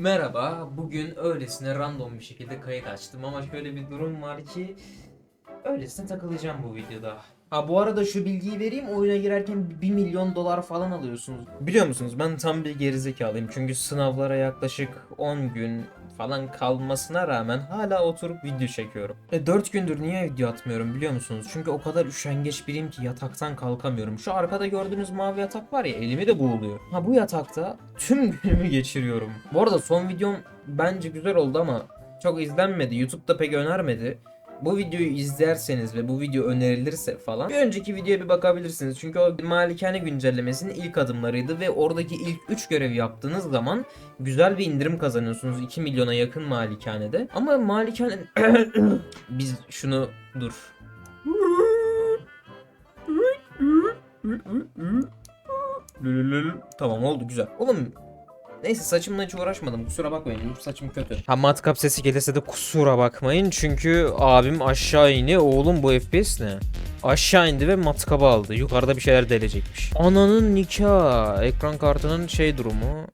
Merhaba, bugün öylesine random bir şekilde kayıt açtım ama şöyle bir durum var ki öylesine takılacağım bu videoda. Ha bu arada şu bilgiyi vereyim oyuna girerken 1 milyon dolar falan alıyorsunuz. Biliyor musunuz ben tam bir gerizekalıyım çünkü sınavlara yaklaşık 10 gün falan kalmasına rağmen hala oturup video çekiyorum. E 4 gündür niye video atmıyorum biliyor musunuz? Çünkü o kadar üşengeç biriyim ki yataktan kalkamıyorum. Şu arkada gördüğünüz mavi yatak var ya elimi de boğuluyor. Ha bu yatakta tüm günümü geçiriyorum. Bu arada son videom bence güzel oldu ama çok izlenmedi. YouTube'da pek önermedi. Bu videoyu izlerseniz ve bu video önerilirse falan bir önceki videoya bir bakabilirsiniz. Çünkü o malikane güncellemesinin ilk adımlarıydı ve oradaki ilk 3 görevi yaptığınız zaman güzel bir indirim kazanıyorsunuz 2 milyona yakın malikanede. Ama malikane biz şunu dur. Tamam oldu güzel. Oğlum Neyse saçımla hiç uğraşmadım kusura bakmayın saçım kötü. Ha matkap sesi gelirse de kusura bakmayın çünkü abim aşağı indi oğlum bu FPS ne? Aşağı indi ve matkabı aldı yukarıda bir şeyler delecekmiş. Ananın nikah ekran kartının şey durumu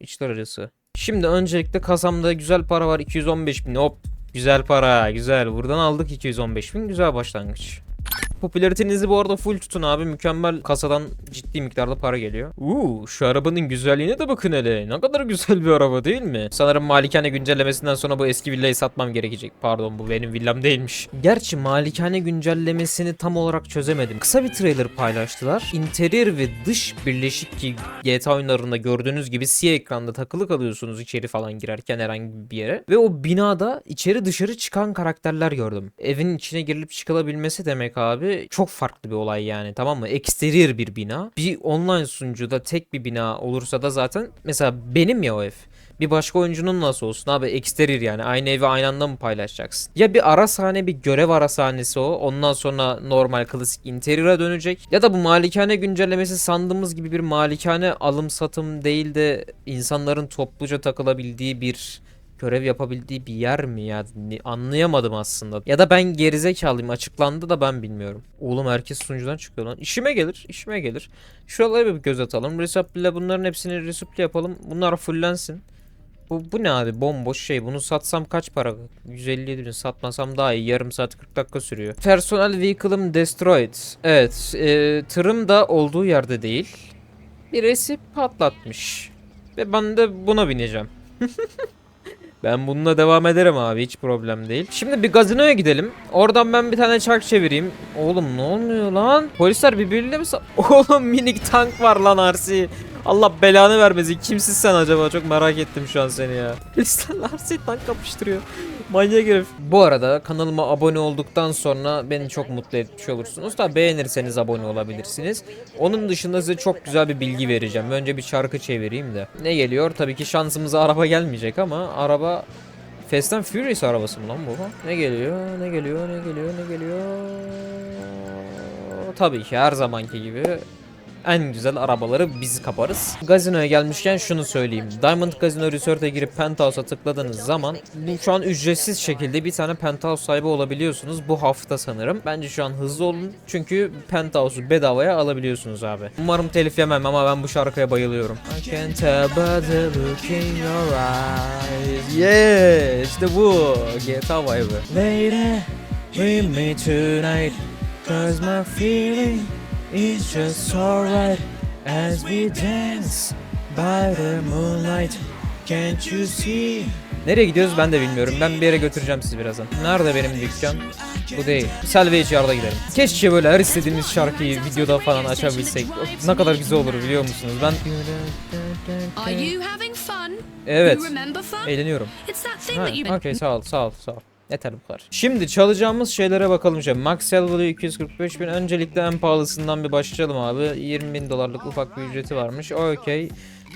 içler arası. Şimdi öncelikle kasamda güzel para var 215 bin hop güzel para güzel buradan aldık 215 bin güzel başlangıç. Popülaritenizi bu arada full tutun abi. Mükemmel kasadan ciddi miktarda para geliyor. Uuu şu arabanın güzelliğine de bakın hele. Ne kadar güzel bir araba değil mi? Sanırım malikane güncellemesinden sonra bu eski villayı satmam gerekecek. Pardon bu benim villam değilmiş. Gerçi malikane güncellemesini tam olarak çözemedim. Kısa bir trailer paylaştılar. İnterior ve dış birleşik ki GTA oyunlarında gördüğünüz gibi siyah ekranda takılı kalıyorsunuz içeri falan girerken herhangi bir yere. Ve o binada içeri dışarı çıkan karakterler gördüm. Evin içine girilip çıkılabilmesi demek abi çok farklı bir olay yani tamam mı? Exterior bir bina. Bir online sunucuda tek bir bina olursa da zaten mesela benim ya o ev. Bir başka oyuncunun nasıl olsun abi exterior yani aynı evi aynı anda mı paylaşacaksın? Ya bir ara sahne bir görev ara sahnesi o ondan sonra normal klasik interior'a dönecek ya da bu malikane güncellemesi sandığımız gibi bir malikane alım satım değil de insanların topluca takılabildiği bir görev yapabildiği bir yer mi ya anlayamadım aslında. Ya da ben gerizekalıyım açıklandı da ben bilmiyorum. Oğlum herkes sunucudan çıkıyor lan. İşime gelir işime gelir. Şuralara bir göz atalım. Resupply'le bunların hepsini resupply yapalım. Bunlar fullensin. Bu, bu ne abi bomboş şey bunu satsam kaç para 157 bin satmasam daha iyi yarım saat 40 dakika sürüyor Personal vehicle'ım destroyed Evet e, tırım da olduğu yerde değil Birisi patlatmış Ve ben de buna bineceğim Ben bununla devam ederim abi hiç problem değil. Şimdi bir gazinoya gidelim. Oradan ben bir tane çark çevireyim. Oğlum ne oluyor lan? Polisler birbiriyle mi sa- Oğlum minik tank var lan RC. Allah belanı vermesin. Kimsin sen acaba? Çok merak ettim şu an seni ya. RC tank kapıştırıyor. Manyak herif. Bu arada kanalıma abone olduktan sonra beni çok mutlu etmiş olursunuz. Da beğenirseniz abone olabilirsiniz. Onun dışında size çok güzel bir bilgi vereceğim. Önce bir şarkı çevireyim de. Ne geliyor? Tabii ki şansımıza araba gelmeyecek ama araba Fast and Furious arabası mı lan bu? Ne geliyor? Ne geliyor? Ne geliyor? Ne geliyor? Tabii ki her zamanki gibi en güzel arabaları biz kaparız. Gazinoya gelmişken şunu söyleyeyim. Diamond Casino Resort'a girip Penthouse'a tıkladığınız zaman şu an ücretsiz şekilde bir tane penthouse sahibi olabiliyorsunuz bu hafta sanırım. Bence şu an hızlı olun çünkü penthouse'u bedavaya alabiliyorsunuz abi. Umarım telif yemem ama ben bu şarkıya bayılıyorum. I. Yeah, işte bu. GTA vibe'ı. Lady, with me tonight. Cause my feeling is just alright as we dance by the moonlight. Can't you see? Nereye gidiyoruz ben de bilmiyorum. Ben bir yere götüreceğim sizi birazdan. Nerede benim dükkan? Bu değil. Salvage Yard'a gidelim. Keşke böyle her istediğimiz şarkıyı videoda falan açabilsek. Of, Ne kadar güzel olur biliyor musunuz? Ben... Are you having fun? Evet. You remember fun? Eğleniyorum. It's that thing Ha, okey sağ ol sağ ol sağ ol. Yeter bu kadar. Şimdi çalacağımız şeylere bakalım. Şimdi Max Salvador 245 bin. Öncelikle en pahalısından bir başlayalım abi. 20 bin dolarlık ufak bir ücreti varmış. Okey.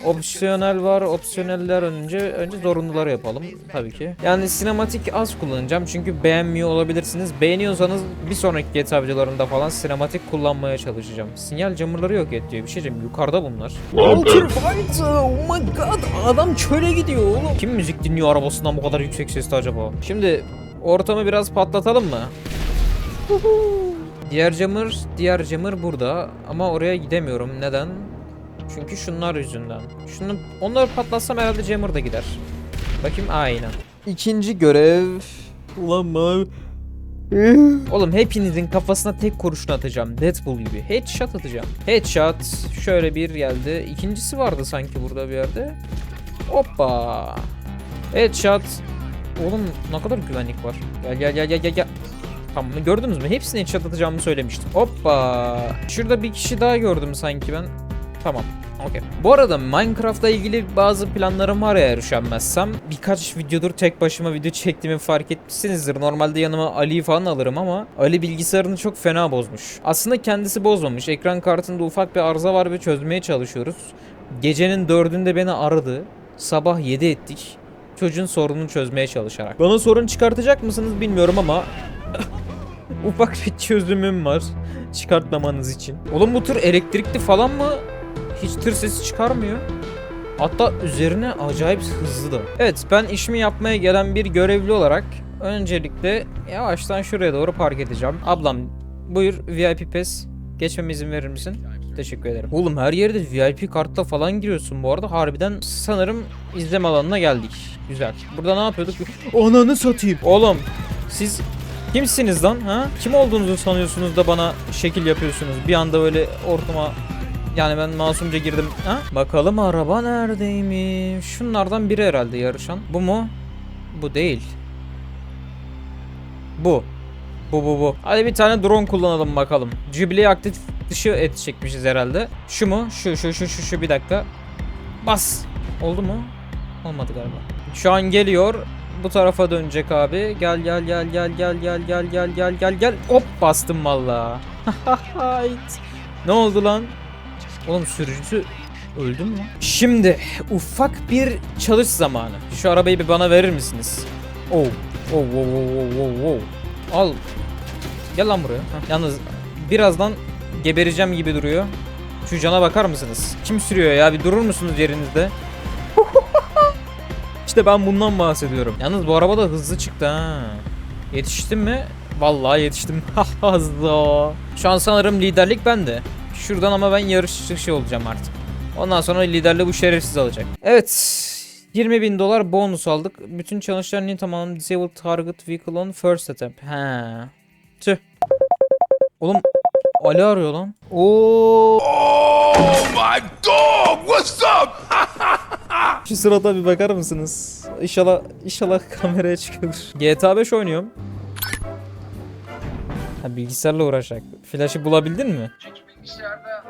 Opsiyonel var. Opsiyoneller önce önce zorunluları yapalım tabii ki. Yani sinematik az kullanacağım çünkü beğenmiyor olabilirsiniz. Beğeniyorsanız bir sonraki GTA videolarında falan sinematik kullanmaya çalışacağım. Sinyal camurları yok et diyor. Bir şey diyeceğim. Yukarıda bunlar. Walter White. Oh my god. Adam çöle gidiyor oğlum. Kim müzik dinliyor arabasından bu kadar yüksek sesli acaba? Şimdi ortamı biraz patlatalım mı? Diğer camır, diğer camır burada ama oraya gidemiyorum. Neden? Çünkü şunlar yüzünden. Şunu onları patlatsam herhalde Jammer da gider. Bakayım aynen. İkinci görev. Ulan bana Oğlum hepinizin kafasına tek kurşun atacağım. Deadpool gibi. Headshot atacağım. Headshot. Şöyle bir geldi. İkincisi vardı sanki burada bir yerde. Hoppa. Headshot. Oğlum ne kadar güvenlik var. Gel gel gel gel gel gel. Tamam gördünüz mü? Hepsine headshot atacağımı söylemiştim. Hoppa. Şurada bir kişi daha gördüm sanki ben. Tamam. Okey. Bu arada Minecraft'la ilgili bazı planlarım var eğer üşenmezsem. Birkaç videodur tek başıma video çektiğimi fark etmişsinizdir. Normalde yanıma Ali'yi falan alırım ama Ali bilgisayarını çok fena bozmuş. Aslında kendisi bozmamış. Ekran kartında ufak bir arıza var ve çözmeye çalışıyoruz. Gecenin dördünde beni aradı. Sabah 7 ettik. Çocuğun sorununu çözmeye çalışarak. Bana sorun çıkartacak mısınız bilmiyorum ama ufak bir çözümüm var çıkartmamanız için. Oğlum bu tır elektrikli falan mı? Hiç tır sesi çıkarmıyor. Hatta üzerine acayip hızlı da. Evet ben işimi yapmaya gelen bir görevli olarak öncelikle yavaştan şuraya doğru park edeceğim. Ablam buyur VIP pass. Geçmeme izin verir misin? Teşekkür ederim. Oğlum her yerde VIP kartla falan giriyorsun bu arada. Harbiden sanırım izleme alanına geldik. Güzel. Burada ne yapıyorduk? Ananı satayım. Oğlum siz kimsiniz lan ha? Kim olduğunuzu sanıyorsunuz da bana şekil yapıyorsunuz? Bir anda öyle ortama yani ben masumca girdim. Ha? Bakalım araba neredeymiş? Şunlardan biri herhalde yarışan. Bu mu? Bu değil. Bu. Bu bu bu. Hadi bir tane drone kullanalım bakalım. Jubilee aktif dışı edecekmişiz herhalde. Şu mu? Şu şu şu şu şu bir dakika. Bas. Oldu mu? Olmadı galiba. Şu an geliyor. Bu tarafa dönecek abi. Gel gel gel gel gel gel gel gel gel gel gel. Hop bastım valla. Ne oldu lan? Oğlum sürücüsü öldü mü? Şimdi ufak bir çalış zamanı. Şu arabayı bir bana verir misiniz? Oh. Oh, oh, oh, oh, oh, oh. Al. Gel lan buraya. Heh. Yalnız birazdan gebereceğim gibi duruyor. Şu cana bakar mısınız? Kim sürüyor ya? Bir durur musunuz yerinizde? işte ben bundan bahsediyorum. Yalnız bu araba da hızlı çıktı ha. Yetiştim mi? Vallahi yetiştim. Hızlı. Şu an sanırım liderlik bende. Şuradan ama ben yarış dışı olacağım artık. Ondan sonra liderliği bu şerefsiz alacak. Evet. 20 bin dolar bonus aldık. Bütün challenge'ların tamamladım. Disable target vehicle on first attempt. He. Tüh. Oğlum Ali arıyor lan. Oo. Oh my god, what's up? Şu sırada bir bakar mısınız? İnşallah inşallah kameraya çıkıyor. GTA 5 oynuyorum. Ha bilgisayarla uğraşacak. Flash'ı bulabildin mi? Bilgisayarda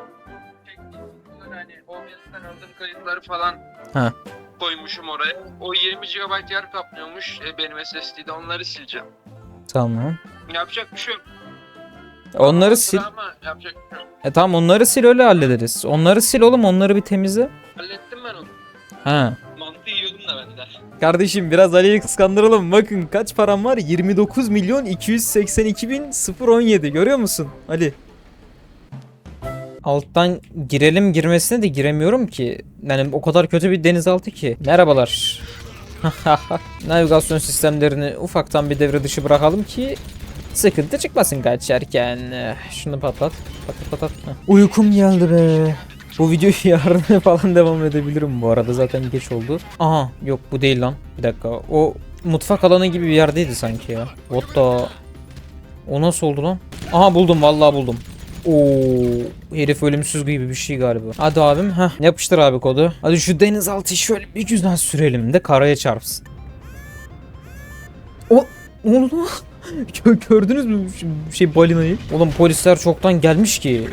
çektiğim videoları hani OBS'ten aldığım kayıtları falan Ha. koymuşum oraya. O 20 GB yer kaplıyormuş e, benim SSD'de onları sileceğim. Tamam. Yapacak bir şey yok. Onları sil. Ama yapacak bir şey yok. E tamam onları sil öyle hallederiz. Onları sil oğlum onları bir temizle. Hallettim ben onu. Ha. Mantı yiyordum da ben de. Kardeşim biraz Ali'yi kıskandıralım. Bakın kaç param var? 29 milyon 282 bin 017. Görüyor musun? Ali. Alttan girelim girmesine de giremiyorum ki. Yani o kadar kötü bir denizaltı ki. Merhabalar. Navigasyon sistemlerini ufaktan bir devre dışı bırakalım ki sıkıntı çıkmasın kaçarken. Şunu patlat. Patlat patlat. Heh. Uykum geldi be. Bu videoyu yarın falan devam edebilirim bu arada zaten geç oldu. Aha yok bu değil lan. Bir dakika o mutfak alanı gibi bir yerdeydi sanki ya. What the... O nasıl oldu lan? Aha buldum vallahi buldum. Oo, herif ölümsüz gibi bir şey galiba. Hadi abim heh yapıştır abi kodu. Hadi şu denizaltıyı şöyle bir güzel sürelim de karaya çarpsın. O ne oldu Gördünüz mü şey balinayı? Oğlum polisler çoktan gelmiş ki.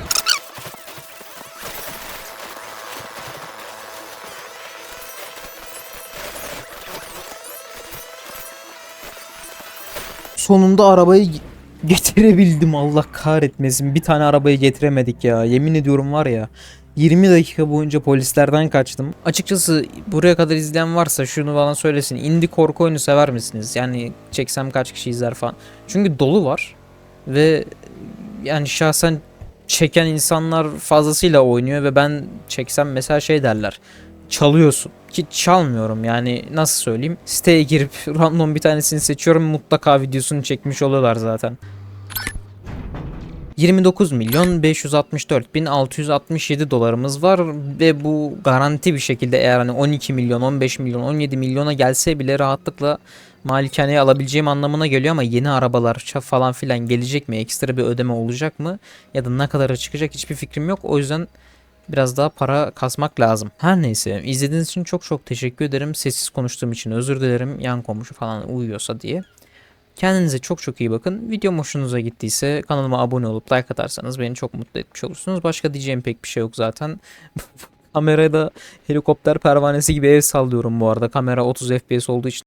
Sonunda arabayı getirebildim Allah kahretmesin. Bir tane arabayı getiremedik ya. Yemin ediyorum var ya. 20 dakika boyunca polislerden kaçtım. Açıkçası buraya kadar izleyen varsa şunu bana söylesin. Indie korku oyunu sever misiniz? Yani çeksem kaç kişi izler falan. Çünkü dolu var. Ve yani şahsen çeken insanlar fazlasıyla oynuyor ve ben çeksem mesela şey derler. Çalıyorsun. Ki çalmıyorum yani nasıl söyleyeyim. Siteye girip random bir tanesini seçiyorum mutlaka videosunu çekmiş oluyorlar zaten. 29 milyon 564 bin 667 dolarımız var ve bu garanti bir şekilde eğer hani 12 milyon 15 milyon 17 milyona gelse bile rahatlıkla malikaneye alabileceğim anlamına geliyor ama yeni arabalar falan filan gelecek mi? Ekstra bir ödeme olacak mı? Ya da ne kadara çıkacak hiçbir fikrim yok. O yüzden biraz daha para kasmak lazım. Her neyse izlediğiniz için çok çok teşekkür ederim. Sessiz konuştuğum için özür dilerim. Yan komşu falan uyuyorsa diye. Kendinize çok çok iyi bakın. Videom hoşunuza gittiyse kanalıma abone olup like atarsanız beni çok mutlu etmiş olursunuz. Başka diyeceğim pek bir şey yok zaten. Kamerada helikopter pervanesi gibi ev sallıyorum bu arada. Kamera 30 FPS olduğu için